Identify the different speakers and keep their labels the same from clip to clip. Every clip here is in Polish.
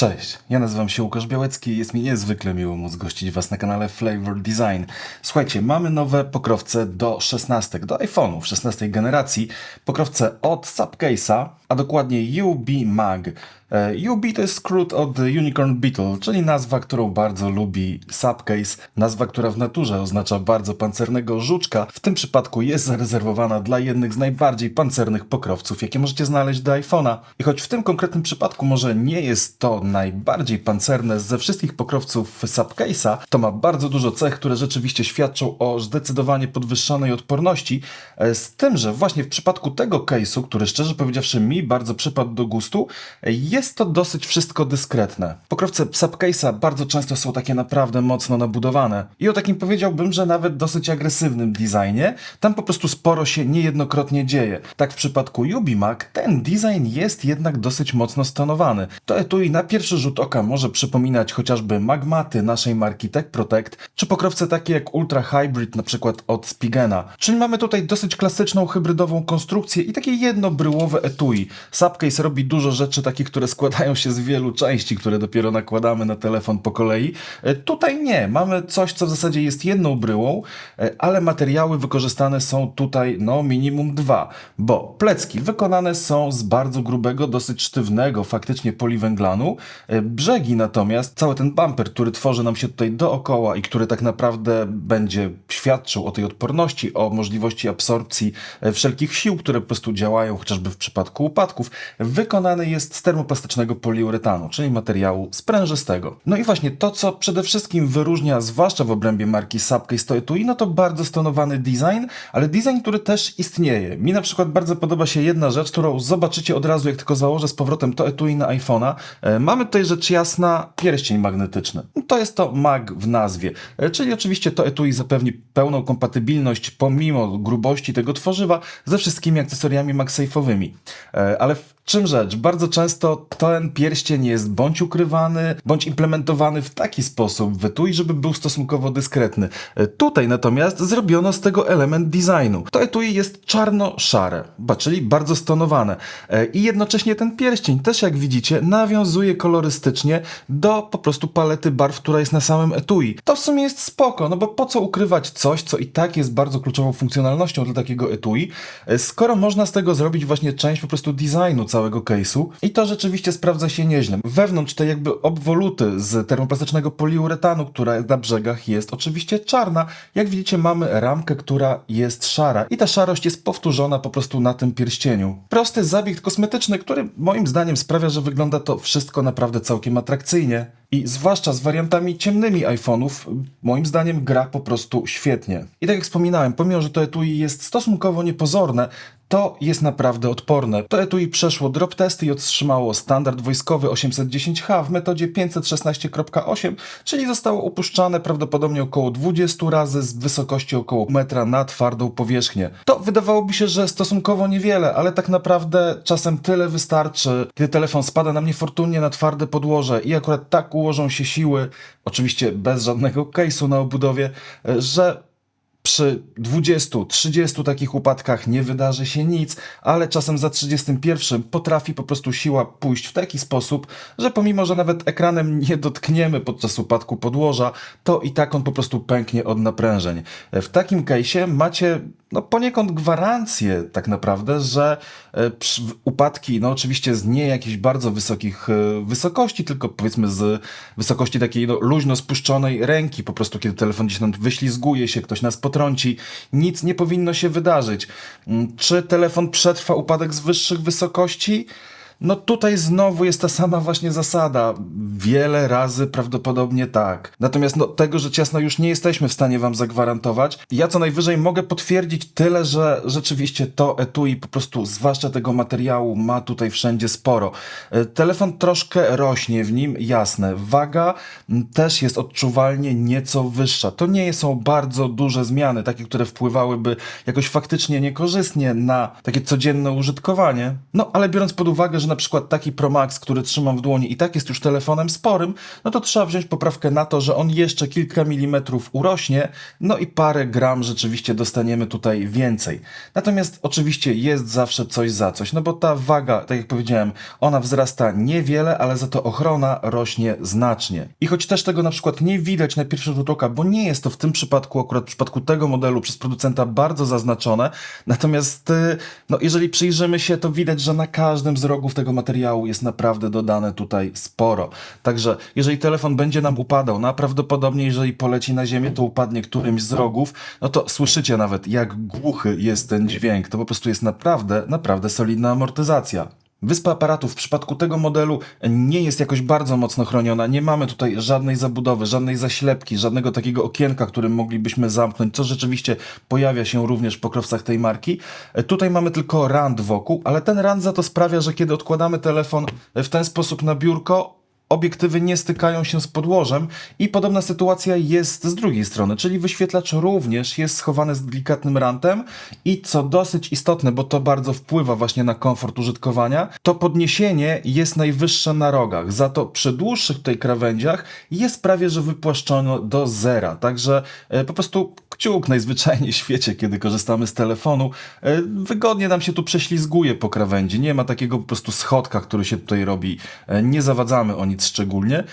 Speaker 1: Cześć, ja nazywam się Łukasz Białecki i jest mi niezwykle miło móc gościć Was na kanale Flavor Design. Słuchajcie, mamy nowe pokrowce do 16, do iPhone'ów 16 generacji. Pokrowce od Subcase'a, a dokładnie UB Mag. E, UB to jest skrót od Unicorn Beetle, czyli nazwa, którą bardzo lubi Subcase. Nazwa, która w naturze oznacza bardzo pancernego żuczka. W tym przypadku jest zarezerwowana dla jednych z najbardziej pancernych pokrowców, jakie możecie znaleźć do iPhone'a. I choć w tym konkretnym przypadku może nie jest to najbardziej pancerne ze wszystkich pokrowców Subcase'a, to ma bardzo dużo cech, które rzeczywiście świadczą o zdecydowanie podwyższonej odporności. E, Z tym, że właśnie w przypadku tego case'u, który szczerze powiedziawszy mi bardzo przypadł do gustu, e, jest to dosyć wszystko dyskretne. Pokrowce Subcase'a bardzo często są takie naprawdę mocno nabudowane. I o takim powiedziałbym, że nawet dosyć agresywnym designie, tam po prostu sporo się niejednokrotnie dzieje. Tak w przypadku Ubimac ten design jest jednak dosyć mocno stonowany. To etui na pierwszy rzut oka może przypominać chociażby magmaty naszej marki Tech Protect, czy pokrowce takie jak Ultra Hybrid na przykład od Spigena. Czyli mamy tutaj dosyć klasyczną hybrydową konstrukcję i takie jedno bryłowe etui. Subcase robi dużo rzeczy takich, które składają się z wielu części, które dopiero nakładamy na telefon po kolei. E, Tutaj nie, mamy coś, co w zasadzie jest jedną bryłą, e, ale materiały wykorzystane są tutaj no minimum dwa, bo plecki wykonane są z bardzo grubego, dosyć sztywnego faktycznie poliwęglanu. E, Brzegi natomiast, cały ten bumper, który tworzy nam się tutaj dookoła i który tak naprawdę będzie świadczył o tej odporności, o możliwości absorpcji e, wszelkich sił, które po prostu działają, chociażby w przypadku upadków, wykonany jest z termoplastycznego poliuretanu, czyli materiału sprężystego. No i właśnie to, co przede wszystkim wyróżnia, zwłaszcza w obrębie marki Subcase to etui, no to bardzo stonowany design, ale design, który też istnieje. Mi na przykład bardzo podoba się jedna rzecz, którą zobaczycie od razu, jak tylko założę z powrotem to etui na iPhone'a. E, Mamy tutaj rzecz jasna pierścień magnetyczny. To jest to mag w nazwie, e, czyli oczywiście to etui zapewni pełną kompatybilność pomimo grubości tego tworzywa ze wszystkimi akcesoriami MagSafe'owymi. E, Ale w czym rzecz? Bardzo często ten pierścień jest bądź ukrywany, bądź implementowany w taki sposób w etui, żeby był stosunkowo dyskretny. E, Tutaj natomiast zrobiono z tego element designu. To etui jest czarno-szare, czyli bardzo stonowane. E, I jednocześnie ten pierścień też, jak widzicie, nawiązuje kolorystycznie do po prostu palety barw, która jest na samym etui. To w sumie jest spoko, no bo po co ukrywać coś, co i tak jest bardzo kluczową funkcjonalnością dla takiego etui, e, skoro można z tego zrobić właśnie część po prostu designu całego case'u i to rzeczywiście sprawdza się nieźle. Wewnątrz tej jakby obwoluty z termoplastycznego poliuretanu, która na brzegach jest oczywiście czarna, jak widzicie mamy ramkę, która jest szara i ta szarość jest powtórzona po prostu na tym pierścieniu. Prosty zabieg kosmetyczny, który moim zdaniem sprawia, że wygląda to wszystko naprawdę całkiem atrakcyjnie. I zwłaszcza z wariantami ciemnymi iPhone'ów, moim zdaniem gra po prostu świetnie. I tak jak wspominałem, pomimo, że to etui jest stosunkowo niepozorne, to jest naprawdę odporne. To etui przeszło drop testy i otrzymało standard wojskowy 810H w metodzie 516.8, czyli zostało upuszczane prawdopodobnie około 20 razy z wysokości około metra na twardą powierzchnię. To wydawałoby się, że stosunkowo niewiele, ale tak naprawdę czasem tyle wystarczy, kiedy telefon spada nam niefortunnie na twarde podłoże i akurat tak ułożą się siły, oczywiście bez żadnego case'u na obudowie, że przy 20-30 takich upadkach nie wydarzy się nic, ale czasem za 31 potrafi po prostu siła pójść w taki sposób, że pomimo, że nawet ekranem nie dotkniemy podczas upadku podłoża, to i tak on po prostu pęknie od naprężeń. W takim case'ie macie no poniekąd gwarancję tak naprawdę, że e, upadki, no oczywiście z nie jakichś bardzo wysokich e, wysokości, tylko powiedzmy z wysokości takiej no, luźno spuszczonej ręki, po prostu kiedy telefon gdzieś nam wyślizguje się, ktoś nas potrąci, nic nie powinno się wydarzyć. Mm, Czy telefon przetrwa upadek z wyższych wysokości? No tutaj znowu jest ta sama właśnie zasada. Wiele razy prawdopodobnie tak. Natomiast no, tego rzecz jasna już nie jesteśmy w stanie wam zagwarantować. Ja co najwyżej mogę potwierdzić tyle, że rzeczywiście to etui po prostu, zwłaszcza tego materiału, ma tutaj wszędzie sporo. E, Telefon troszkę rośnie w nim, jasne. Waga też jest odczuwalnie nieco wyższa. To nie są bardzo duże zmiany, takie, które wpływałyby jakoś faktycznie niekorzystnie na takie codzienne użytkowanie. No ale biorąc pod uwagę, że na przykład taki Pro Max, który trzymam w dłoni i tak jest już telefonem sporym, no to trzeba wziąć poprawkę na to, że on jeszcze kilka milimetrów urośnie, no i parę gram rzeczywiście dostaniemy tutaj więcej. Natomiast oczywiście jest zawsze coś za coś, no bo ta waga, tak jak powiedziałem, ona wzrasta niewiele, ale za to ochrona rośnie znacznie. I choć też tego na przykład nie widać na pierwszy rzut oka, bo nie jest to w tym przypadku, akurat w przypadku tego modelu przez producenta bardzo zaznaczone, natomiast y, no, jeżeli przyjrzymy się, to widać, że na każdym z rogów tego materiału jest naprawdę dodane tutaj sporo. Także jeżeli telefon będzie nam upadał, najprawdopodobniej jeżeli poleci na ziemię, to upadnie którymś z rogów, no to słyszycie nawet jak głuchy jest ten dźwięk. To po prostu jest naprawdę, naprawdę solidna amortyzacja. Wyspa aparatów w przypadku tego modelu nie jest jakoś bardzo mocno chroniona. Nie mamy tutaj żadnej zabudowy, żadnej zaślepki, żadnego takiego okienka, którym moglibyśmy zamknąć, co rzeczywiście pojawia się również w pokrowcach tej marki. Tutaj mamy tylko rand wokół, ale ten rand za to sprawia, że kiedy odkładamy telefon w ten sposób na biurko, obiektywy nie stykają się z podłożem i podobna sytuacja jest z drugiej strony, czyli wyświetlacz również jest schowany z delikatnym rantem i co dosyć istotne, bo to bardzo wpływa właśnie na komfort użytkowania, to podniesienie jest najwyższe na rogach, za to przy dłuższych tutaj krawędziach jest prawie że wypłaszczono do zera, także e, po prostu kciuk najzwyczajniej w świecie, kiedy korzystamy z telefonu, e, wygodnie nam się tu prześlizguje po krawędzi, nie ma takiego po prostu schodka, który się tutaj robi, E, nie zawadzamy o nic szczególnie,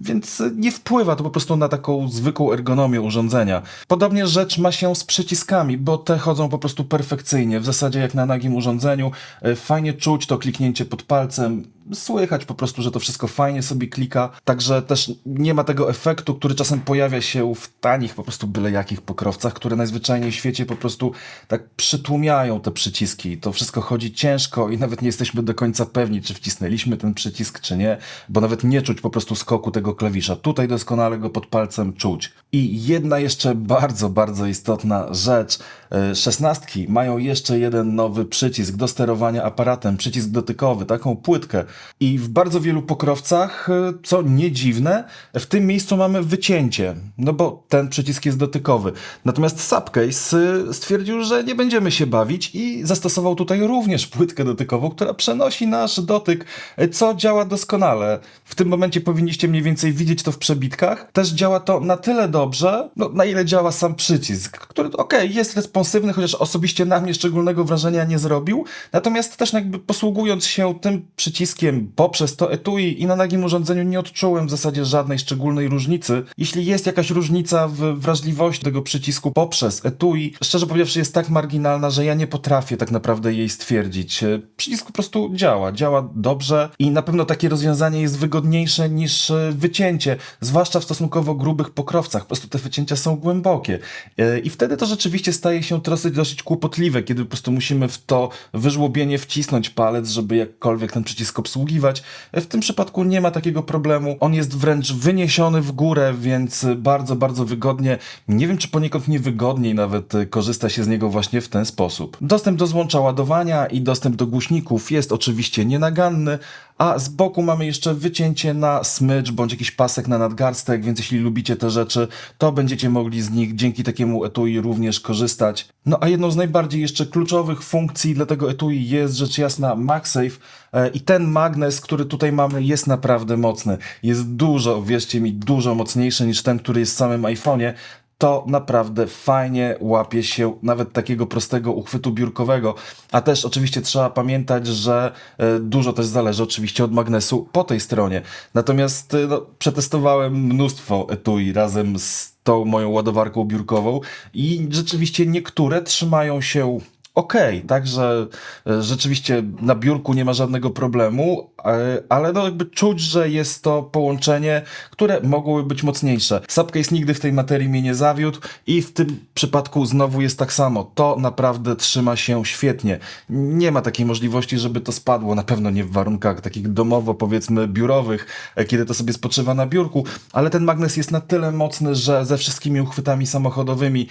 Speaker 1: więc nie wpływa to po prostu na taką zwykłą ergonomię urządzenia. Podobnie rzecz ma się z przyciskami, bo te chodzą po prostu perfekcyjnie, w zasadzie jak na nagim urządzeniu. E, Fajnie czuć to kliknięcie pod palcem, słychać po prostu, że to wszystko fajnie sobie klika, także też nie ma tego efektu, który czasem pojawia się w tanich, po prostu byle jakich pokrowcach, które najzwyczajniej w świecie po prostu tak przytłumiają te przyciski. To wszystko chodzi ciężko i nawet nie jesteśmy do końca pewni, czy wcisnęliśmy ten przycisk, czy nie, bo nawet nie czuć po prostu skoku tego klawisza. Tutaj doskonale go pod palcem czuć. I jedna jeszcze bardzo, bardzo istotna rzecz. E, Szesnastki mają jeszcze jeden nowy przycisk do sterowania aparatem, przycisk dotykowy, taką płytkę. I w bardzo wielu pokrowcach, e, co nie dziwne, w tym miejscu mamy wycięcie, no bo ten przycisk jest dotykowy. Natomiast Subcase e, stwierdził, że nie będziemy się bawić i zastosował tutaj również płytkę dotykową, która przenosi nasz dotyk, co działa doskonale. W tym momencie powinniście mniej więcej widzieć to w przebitkach. Też działa to na tyle dobrze, no, na ile działa sam przycisk, który okej, jest responsywny, chociaż osobiście na mnie szczególnego wrażenia nie zrobił. Natomiast też jakby posługując się tym przyciskiem poprzez to etui i na nagim urządzeniu nie odczułem w zasadzie żadnej szczególnej różnicy. Jeśli jest jakaś różnica w wrażliwości tego przycisku poprzez etui, szczerze powiedziawszy jest tak marginalna, że ja nie potrafię tak naprawdę jej stwierdzić. E, Przycisk po prostu działa, działa dobrze i na pewno takie rozwiązanie jest wygodniejsze niż e, wycięcie, zwłaszcza w stosunkowo grubych pokrowcach. Po prostu te wycięcia są głębokie. E, I wtedy to rzeczywiście staje się dosyć, dosyć kłopotliwe, kiedy po prostu musimy w to wyżłobienie wcisnąć palec, żeby jakkolwiek ten przycisk obsługiwać. W tym przypadku nie ma takiego problemu. On jest wręcz wyniesiony w górę, więc bardzo, bardzo wygodnie. Nie wiem, czy poniekąd niewygodniej nawet korzysta się z niego właśnie w ten sposób. Dostęp do złącza ładowania i dostęp do głośników jest oczywiście nienaganny, a z boku mamy jeszcze wycięcie na smycz bądź jakiś pasek na nadgarstek, więc jeśli lubicie te rzeczy, to będziecie mogli z nich dzięki takiemu etui również korzystać. No a jedną z najbardziej jeszcze kluczowych funkcji dla tego etui jest rzecz jasna MagSafe e, i ten magnes, który tutaj mamy jest naprawdę mocny. Jest dużo, wierzcie mi, dużo mocniejszy niż ten, który jest w samym iPhone'ie to naprawdę fajnie łapie się nawet takiego prostego uchwytu biurkowego. A też oczywiście trzeba pamiętać, że e, dużo też zależy oczywiście od magnesu po tej stronie. Natomiast e, no, przetestowałem mnóstwo etui razem z tą moją ładowarką biurkową i rzeczywiście niektóre trzymają się okej, także e, rzeczywiście na biurku nie ma żadnego problemu, e, ale no jakby czuć, że jest to połączenie, które mogłoby być mocniejsze. Subcase nigdy w tej materii mnie nie zawiódł i w tym przypadku znowu jest tak samo. To naprawdę trzyma się świetnie. Nie ma takiej możliwości, żeby to spadło, na pewno nie w warunkach takich domowo powiedzmy biurowych, e, kiedy to sobie spoczywa na biurku, ale ten magnes jest na tyle mocny, że ze wszystkimi uchwytami samochodowymi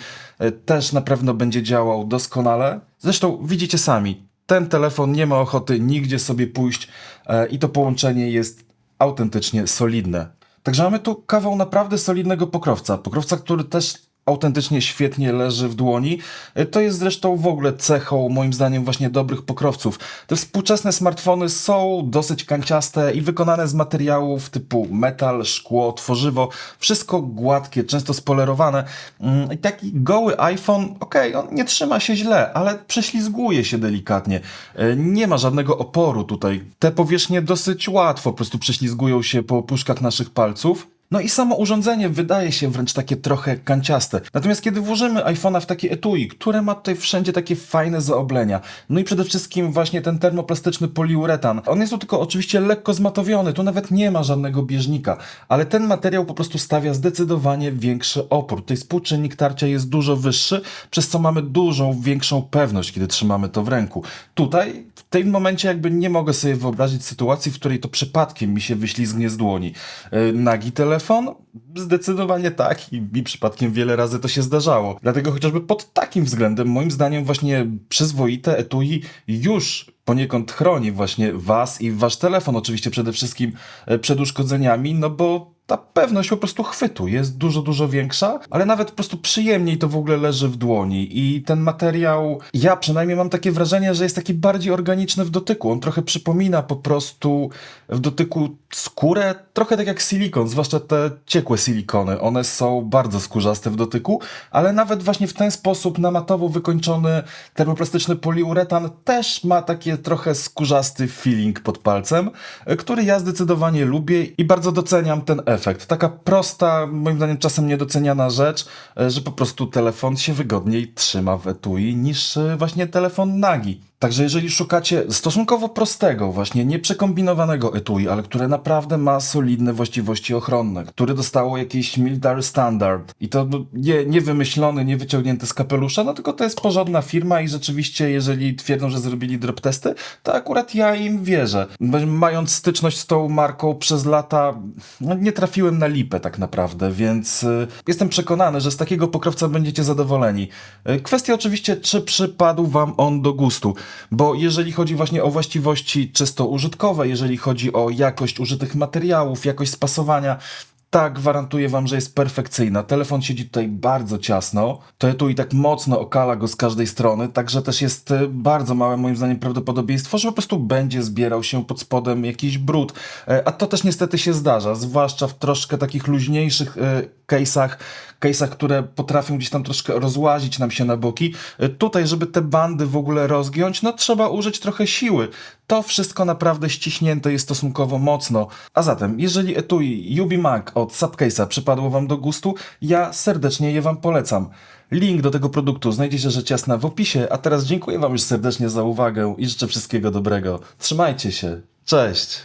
Speaker 1: też na pewno będzie działał doskonale. Zresztą widzicie sami, ten telefon nie ma ochoty nigdzie sobie pójść e, i to połączenie jest autentycznie solidne. Także mamy tu kawał naprawdę solidnego pokrowca. Pokrowca, który też autentycznie świetnie leży w dłoni. E, To jest zresztą w ogóle cechą, moim zdaniem, właśnie dobrych pokrowców. Te współczesne smartfony są dosyć kanciaste i wykonane z materiałów typu metal, szkło, tworzywo. Wszystko gładkie, często spolerowane. Mm, I taki goły iPhone, okej, on nie trzyma się źle, ale prześlizguje się delikatnie. E, Nie ma żadnego oporu tutaj. Te powierzchnie dosyć łatwo po prostu prześlizgują się po puszkach naszych palców. No i samo urządzenie wydaje się wręcz takie trochę kanciaste. Natomiast kiedy włożymy iPhone'a w takie etui, które ma tutaj wszędzie takie fajne zaoblenia, no i przede wszystkim właśnie ten termoplastyczny poliuretan, on jest tu tylko oczywiście lekko zmatowiony, tu nawet nie ma żadnego bieżnika, ale ten materiał po prostu stawia zdecydowanie większy opór. Tutaj współczynnik tarcia jest dużo wyższy, przez co mamy dużą, większą pewność, kiedy trzymamy to w ręku. Tutaj, tym momencie jakby nie mogę sobie wyobrazić sytuacji, w której to przypadkiem mi się wyślizgnie z dłoni. Yy, Nagi telefon? Zdecydowanie tak i mi przypadkiem wiele razy to się zdarzało. Dlatego chociażby pod takim względem moim zdaniem właśnie przyzwoite etui już poniekąd chroni właśnie was i wasz telefon oczywiście przede wszystkim e, przed uszkodzeniami, no bo ta pewność po prostu chwytu jest dużo, dużo większa, ale nawet po prostu przyjemniej to w ogóle leży w dłoni i ten materiał, ja przynajmniej mam takie wrażenie, że jest taki bardziej organiczny w dotyku. On trochę przypomina po prostu w dotyku skórę, trochę tak jak silikon, zwłaszcza te ciekłe silikony. One są bardzo skórzaste w dotyku, ale nawet właśnie w ten sposób na matowo wykończony termoplastyczny poliuretan też ma takie trochę skórzasty feeling pod palcem, który ja zdecydowanie lubię i bardzo doceniam ten. Taka prosta, moim zdaniem czasem niedoceniana rzecz, e, że po prostu telefon się wygodniej trzyma w etui niż e, właśnie telefon nagi. Także jeżeli szukacie stosunkowo prostego, właśnie nieprzekombinowanego etui, ale które naprawdę ma solidne właściwości ochronne, które dostało jakiś military standard i to no, nie, nie wymyślony, nie wyciągnięty z kapelusza, no tylko to jest porządna firma i rzeczywiście jeżeli twierdzą, że zrobili drop testy, to akurat ja im wierzę. Mając styczność z tą marką przez lata, no, nie trafiłem na lipę tak naprawdę, więc y, jestem przekonany, że z takiego pokrowca będziecie zadowoleni. Y, Kwestia oczywiście, czy przypadł wam on do gustu, bo jeżeli chodzi właśnie o właściwości czysto użytkowe, jeżeli chodzi o jakość użytych materiałów, jakość spasowania, tak, gwarantuję wam, że jest perfekcyjna. Telefon siedzi tutaj bardzo ciasno. To tu i tak mocno okala go z każdej strony, także też jest e, bardzo małe moim zdaniem prawdopodobieństwo, że po prostu będzie zbierał się pod spodem jakiś brud. E, A to też niestety się zdarza, zwłaszcza w troszkę takich luźniejszych e, case'ach, case'ach, które potrafią gdzieś tam troszkę rozłazić nam się na boki. E, Tutaj, żeby te bandy w ogóle rozgiąć, no trzeba użyć trochę siły. To wszystko naprawdę ściśnięte jest stosunkowo mocno. A zatem, jeżeli etui Yubi Mag od Subcase'a przypadło Wam do gustu, ja serdecznie je Wam polecam. Link do tego produktu znajdziecie rzecz jasna w opisie, a teraz dziękuję Wam już serdecznie za uwagę i życzę wszystkiego dobrego. Trzymajcie się. Cześć!